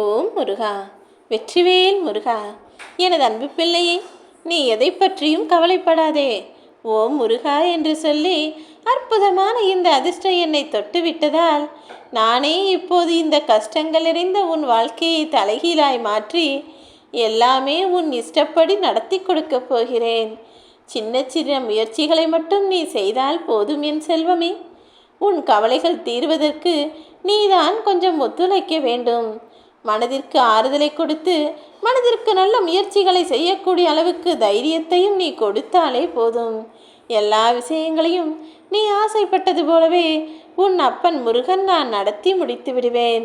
ஓம் முருகா வெற்றிவேல் முருகா எனது அன்பு பிள்ளையே நீ எதை பற்றியும் கவலைப்படாதே. ஓம் முருகா என்று சொல்லி அற்புதமான இந்த அதிர்ஷ்டம் என்னை தொட்டு விட்டதால் நானே இப்போது இந்த கஷ்டங்கள் நிறைந்த உன் வாழ்க்கையை தலைகீழாய் மாற்றி எல்லாமே உன் இஷ்டப்படி நடத்தி கொடுக்கப் போகிறேன். சின்ன சின்ன முயற்சிகளை மட்டும் நீ செய்தால் போதும் என் செல்வமே. உன் கவலைகள் தீர்வதற்கு நீதான் கொஞ்சம் ஒத்துழைக்க வேண்டும். மனதிற்கு ஆறுதலை கொடுத்து மனதிற்கு நல்ல முயற்சிகளை செய்யக்கூடிய அளவுக்கு தைரியத்தையும் நீ கொடுத்தாலே போதும். எல்லா விஷயங்களையும் நீ ஆசைப்பட்டது போலவே உன் அப்பன் முருகன் நான் நடத்தி முடித்து விடுவேன்.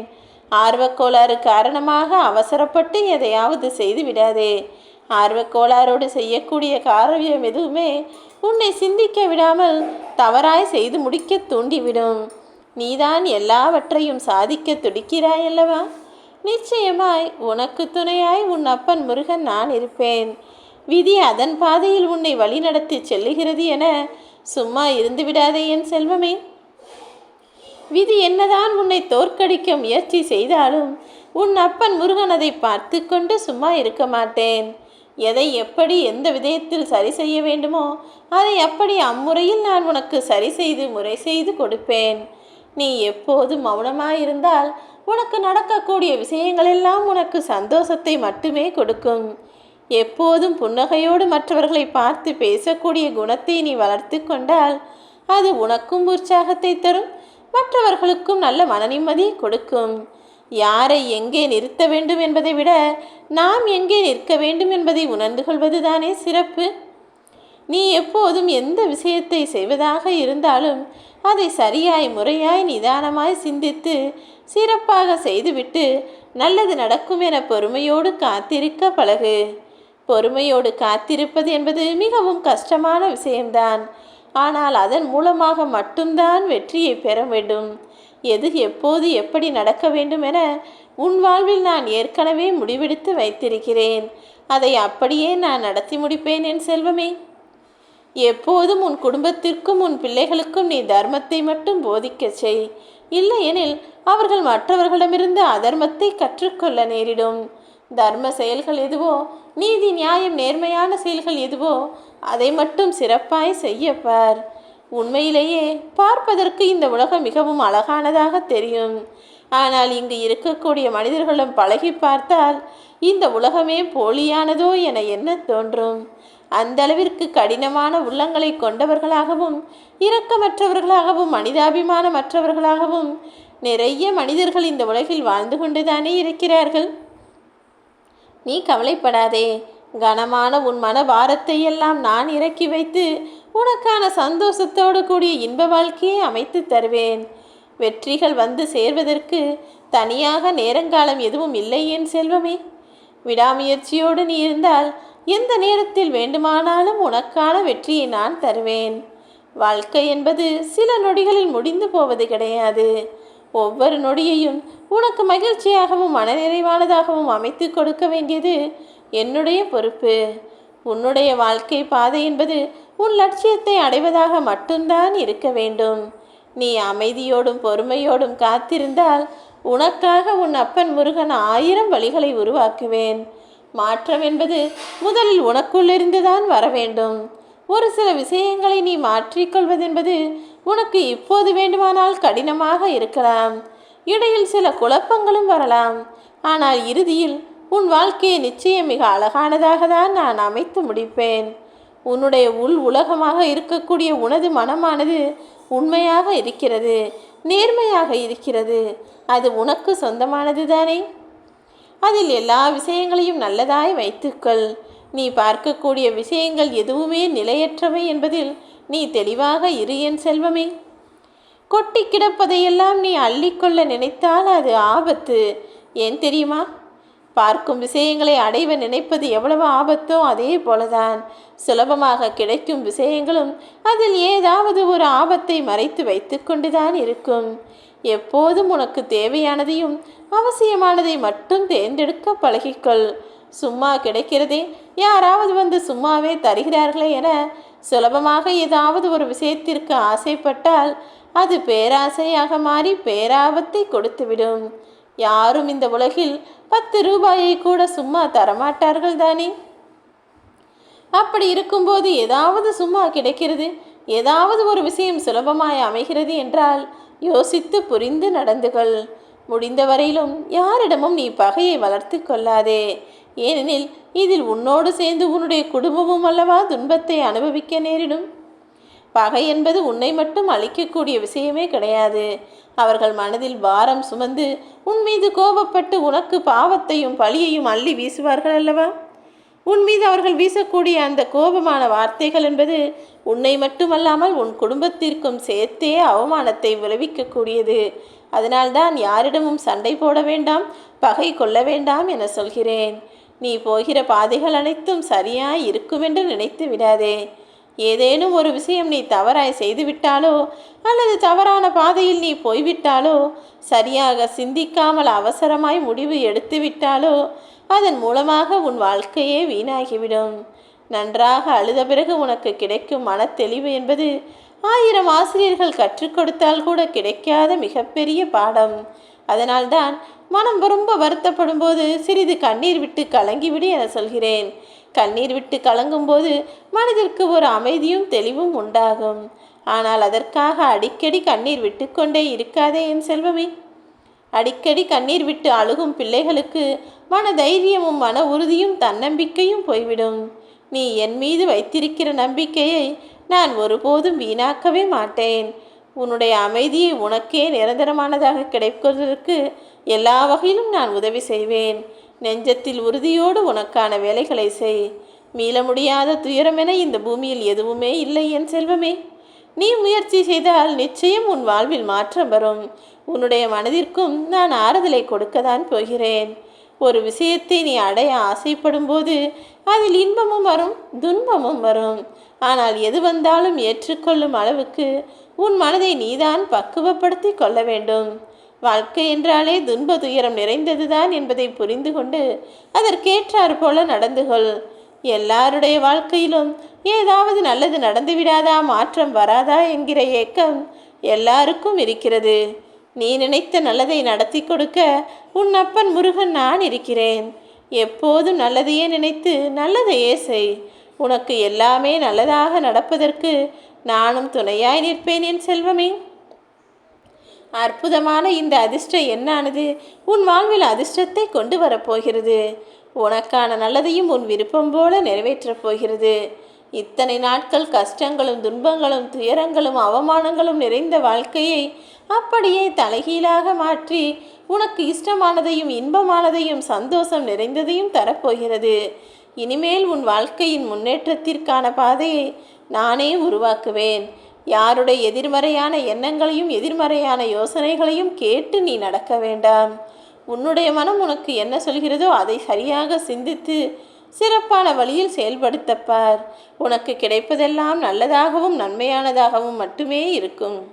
ஆர்வக்கோளாறு காரணமாக அவசரப்பட்டு எதையாவது செய்து விடாதே. ஆர்வக்கோளாரோடு செய்யக்கூடிய காரியம் எதுவுமே உன்னை சிந்திக்க விடாமல் தவறாய் செய்து முடிக்க தூண்டிவிடும். நீதான் எல்லாவற்றையும் சாதிக்க துடிக்கிறாய் அல்லவா நிச்சயமாய் உனக்கு துணையாய் உன் அப்பன் முருகன் நான் இருப்பேன். விதி அதன் பாதையில் உன்னை வழிநடத்தி செல்லுகிறது என சும்மா இருந்து விடாதே என் செல்வமே. விதி என்னதான் உன்னை தோற்கடிக்க முயற்சி செய்தாலும் உன் அப்பன் முருகன் அதை பார்த்து கொண்டு சும்மா இருக்க மாட்டேன். எதை எப்படி எந்த விதயத்தில் சரி செய்ய வேண்டுமோ அதை அப்படி அம்முறையில் நான் உனக்கு சரி செய்து முறை செய்து கொடுப்பேன். நீ எப்போது மௌனமாயிருந்தால் உனக்கு நடக்கக்கூடிய விஷயங்களெல்லாம் உனக்கு சந்தோஷத்தை மட்டுமே கொடுக்கும். எப்போதும் புன்னகையோடு மற்றவர்களை பார்த்து பேசக்கூடிய குணத்தை நீ வளர்த்து கொண்டால் அது உனக்கும் உற்சாகத்தை தரும் மற்றவர்களுக்கும் நல்ல மனநிம்மதி கொடுக்கும். யாரை எங்கே நிறுத்த வேண்டும் என்பதை விட நாம் எங்கே நிற்க வேண்டும் என்பதை உணர்ந்து கொள்வதுதானே சிறப்பு. நீ எப்போதும் எந்த விஷயத்தை செய்வதாக இருந்தாலும் அதை சரியாய் முறையாய் நிதானமாய் சிந்தித்து சிறப்பாக செய்துவிட்டு நல்லது நடக்கும் என பொறுமையோடு காத்திருக்க பழகு. பொறுமையோடு காத்திருப்பது என்பது மிகவும் கஷ்டமான விஷயம்தான். ஆனால் அதன் மூலமாக மட்டும்தான் வெற்றியை பெற வேண்டும். எது எப்போது எப்படி நடக்க வேண்டும் என உன் வாழ்வில் நான் ஏற்கனவே முடிவெடுத்து வைத்திருக்கிறேன். அதை அப்படியே நான் நடத்தி முடிப்பேன் என் செல்வமே. எப்போதும் உன் குடும்பத்திற்கும் உன் பிள்ளைகளுக்கும் நீ தர்மத்தை மட்டும் போதிக்கச் செய். இல்லையெனில் அவர்கள் மற்றவர்களிடமிருந்து அதர்மத்தை கற்றுக்கொள்ள நேரிடும். தர்ம செயல்கள் எதுவோ நீதி நியாயம் நேர்மையான செயல்கள் எதுவோ அதை மட்டும் சிறப்பாய் செய்யப்பார். உண்மையிலேயே பார்ப்பதற்கு இந்த உலகம் மிகவும் அழகானதாக தெரியும். ஆனால் இங்கு இருக்கக்கூடிய மனிதர்களும் பழகி பார்த்தால் இந்த உலகமே போலியானதோ என என்ன தோன்றும்? அந்த அளவிற்கு கடினமான உள்ளங்களை கொண்டவர்களாகவும் இரக்கமற்றவர்களாகவும் மனிதாபிமானமற்றவர்களாகவும் நிறைய மனிதர்கள் இந்த உலகில் வாழ்ந்து கொண்டுதானே இருக்கிறார்கள்? நீ கவலைப்படாதே. கனமான உன் மன பாரத்தை எல்லாம் நான் இறக்கி வைத்து உனக்கான சந்தோஷத்தோடு கூடிய இன்ப வாழ்க்கையை அமைத்து தருவேன். வெற்றிகள் வந்து சேர்வதற்கு தனியாக நேரங்காலம் எதுவும் இல்லை என் செல்வமே. விடாமுயற்சியோடு நீ இருந்தால் எந்த நேரத்தில் வேண்டுமானாலும் உனக்கான வெற்றியை நான் தருவேன். வாழ்க்கை என்பது சில நொடிகளில் முடிந்து போவது கிடையாது. ஒவ்வொரு நொடியையும் உனக்கு மகிழ்ச்சியாகவும் மனநிறைவானதாகவும் அமைத்து கொடுக்க வேண்டியது என்னுடைய பொறுப்பு. உன்னுடைய வாழ்க்கை பாதை என்பது உன் லட்சியத்தை அடைவதாக மட்டும்தான் இருக்க வேண்டும். நீ அமைதியோடும் பொறுமையோடும் காத்திருந்தால் உனக்காக உன் அப்பன் முருகன் ஆயிரம் வழிகளை உருவாக்குவேன். மாற்றம் என்பது முதலில் உனக்குள்ளிருந்துதான் வர வேண்டும். ஒரு சில விஷயங்களை நீ மாற்றிக்கொள்வதென்பது உனக்கு இப்போது வேண்டுமானால் கடினமாக இருக்கலாம். இடையில் சில குழப்பங்களும் வரலாம். ஆனால் இறுதியில் உன் வாழ்க்கையை நிச்சயம் மிக அழகானதாக தான் நான் அமைத்து முடிப்பேன். உன்னுடைய உள் உலகமாக இருக்கக்கூடிய உனது மனமானது உண்மையாக இருக்கிறது நேர்மையாக இருக்கிறது. அது உனக்கு சொந்தமானது தானே அதில் எல்லா விஷயங்களையும் நல்லதாய் வைத்துக்கொள். நீ பார்க்கக்கூடிய விஷயங்கள் எதுவுமே நிலையற்றவை என்பதில் நீ தெளிவாக இரு என் செல்வமே. கொட்டி கிடப்பதையெல்லாம் நீ அள்ளிக்கொள்ள நினைத்தால் அது ஆபத்து. ஏன் தெரியுமா? பார்க்கும் விஷயங்களை அடைவ நினைப்பது எவ்வளவு ஆபத்தோ அதே போலதான். சுலபமாக கிடைக்கும் விஷயங்களும் அதில் ஏதாவது ஒரு ஆபத்தை மறைத்து வைத்து கொண்டுதான் இருக்கும். எப்போதும் உனக்கு தேவையானதையும் அவசியமானதை மட்டும் தேர்ந்தெடுக்க பழகிக்கொள். சும்மா கிடைக்கிறதே யாராவது வந்து சும்மாவே தருகிறார்களே என சுலபமாக ஏதாவது ஒரு விஷயத்திற்கு ஆசைப்பட்டால் அது பேராசையாக மாறி பேராபத்தை கொடுத்துவிடும். யாரும் இந்த உலகில் பத்து ரூபாயை கூட சும்மா தரமாட்டார்கள் தானே? அப்படி இருக்கும்போது ஏதாவது சும்மா கிடைக்கிறது ஏதாவது ஒரு விஷயம் சுலபமாய் அமைகிறது என்றால் யோசித்து புரிந்து நடந்துகள். முடிந்தவரையிலும் யாரிடமும் நீ பகையை வளர்த்து கொள்ளாதே. ஏனெனில் இதில் உன்னோடு சேர்ந்து உன்னுடைய குடும்பமும் அல்லவா துன்பத்தை அனுபவிக்க நேரிடும்? பகை என்பது உன்னை மட்டும் அழிக்கக்கூடிய விஷயமே கிடையாது. அவர்கள் மனதில் பாரம் சுமந்து உன் மீது கோபப்பட்டு உனக்கு பாவத்தையும் பழியையும் அள்ளி வீசுவார்கள் அல்லவா? உன் மீது அவர்கள் வீசக்கூடிய அந்த கோபமான வார்த்தைகள் என்பது உன்னை மட்டுமல்லாமல் உன் குடும்பத்திற்கும் சேர்த்தே அவமானத்தை விளைவிக்கக்கூடியது. அதனால்தான் யாரிடமும் சண்டை போட வேண்டாம் பகை கொள்ள வேண்டாம் என சொல்கிறேன். நீ போகிற பாதைகள் அனைத்தும் சரியாய் இருக்கும் என்று நினைத்து விடாதே. ஏதேனும் ஒரு விஷயம் நீ தவறாய் செய்துவிட்டாலோ அல்லது தவறான பாதையில் நீ போய்விட்டாலோ சரியாக சிந்திக்காமல் அவசரமாய் முடிவு எடுத்து விட்டாலோ அதன் மூலமாக உன் வாழ்க்கையே வீணாகிவிடும். நன்றாக அழுத பிறகு உனக்கு கிடைக்கும் மனத்தெளிவு என்பது ஆயிரம் ஆசிரியர்கள் கற்றுக் கொடுத்தால் கூட கிடைக்காத மிகப்பெரிய பாடம். அதனால்தான் மனம் ரொம்ப வருத்தப்படும் போது சிறிது கண்ணீர் விட்டு கலங்கிவிடு என சொல்கிறேன். கண்ணீர் விட்டு கலங்கும்போது மனதிற்கு ஒரு அமைதியும் தெளிவும் உண்டாகும். ஆனால் அதற்காக அடிக்கடி கண்ணீர் விட்டுக்கொண்டே இருக்காதே என் செல்வமே. அடிக்கடி கண்ணீர் விட்டு அழுகும் பிள்ளைகளுக்கு மன தைரியமும் மன உறுதியும் தன்னம்பிக்கையும் போய்விடும். நீ என் மீது வைத்திருக்கிற நம்பிக்கையை நான் ஒருபோதும் வீணாக்கவே மாட்டேன். உன்னுடைய அமைதியை உனக்கே நிரந்தரமானதாக கிடைப்பதற்கு எல்லா வகையிலும் நான் உதவி செய்வேன். நெஞ்சத்தில் உறுதியோடு உனக்கான வேலைகளை செய். மீள முடியாத துயரமென இந்த பூமியில் எதுவுமே இல்லை என் செல்வமே. நீ முயற்சி செய்தால் நிச்சயம் உன் வாழ்வில் மாற்றம் வரும். உன்னுடைய மனதிற்கும் நான் ஆறுதலை கொடுக்கத்தான் போகிறேன். ஒரு விஷயத்தை நீ அடைய ஆசைப்படும் போது அதில் இன்பமும் வரும் துன்பமும் வரும். ஆனால் எது வந்தாலும் ஏற்றுக்கொள்ளும் அளவுக்கு உன் மனதை நீதான் பக்குவப்படுத்தி கொள்ள வேண்டும். வாழ்க்கை என்றாலே துன்ப துயரம் நிறைந்ததுதான் என்பதை புரிந்து கொண்டு அதற்கேற்றாறு போல நடந்து கொள். எல்லாருடைய வாழ்க்கையிலும் ஏதாவது நல்லது நடந்துவிடாதா மாற்றம் வராதா என்கிற ஏக்கம் எல்லாருக்கும் இருக்கிறது. நீ நினைத்த நல்லதை நடத்தி கொடுக்க உன் அப்பன் முருகன் நான் இருக்கிறேன். எப்போதும் நல்லதையே நினைத்து நல்லதையே செய். உனக்கு எல்லாமே நல்லதாக நடப்பதற்கு நானும் துணையாய் நிற்பேன் என் செல்வமே. அற்புதமான இந்த அதிர்ஷ்டம் என்னானது? உன் வாழ்வில் அதிர்ஷ்டத்தை கொண்டு வரப்போகிறது உனக்கான நல்லதையும் உன் விருப்பம் போல நிறைவேற்றப் போகிறது. இத்தனை நாட்கள் கஷ்டங்களும் துன்பங்களும் துயரங்களும் அவமானங்களும் நிறைந்த வாழ்க்கையை அப்படியே தலைகீழாக மாற்றி உனக்கு இஷ்டமானதையும் இன்பமானதையும் சந்தோஷம் நிறைந்ததையும் தரப்போகிறது. இனிமேல் உன் வாழ்க்கையின் முன்னேற்றத்திற்கான பாதையை நானே உருவாக்குவேன். யாருடைய எதிர்மறையான எண்ணங்களையும் எதிர்மறையான யோசனைகளையும் கேட்டு நீ நடக்க வேண்டாம். உன்னுடைய மனம் உனக்கு என்ன சொல்கிறதோ அதை சரியாக சிந்தித்து சிறப்பான வழியில் செயல்படுத்தப்பார். உனக்கு கிடைப்பதெல்லாம் நல்லதாகவும் நன்மையானதாகவும் மட்டுமே இருக்கும்.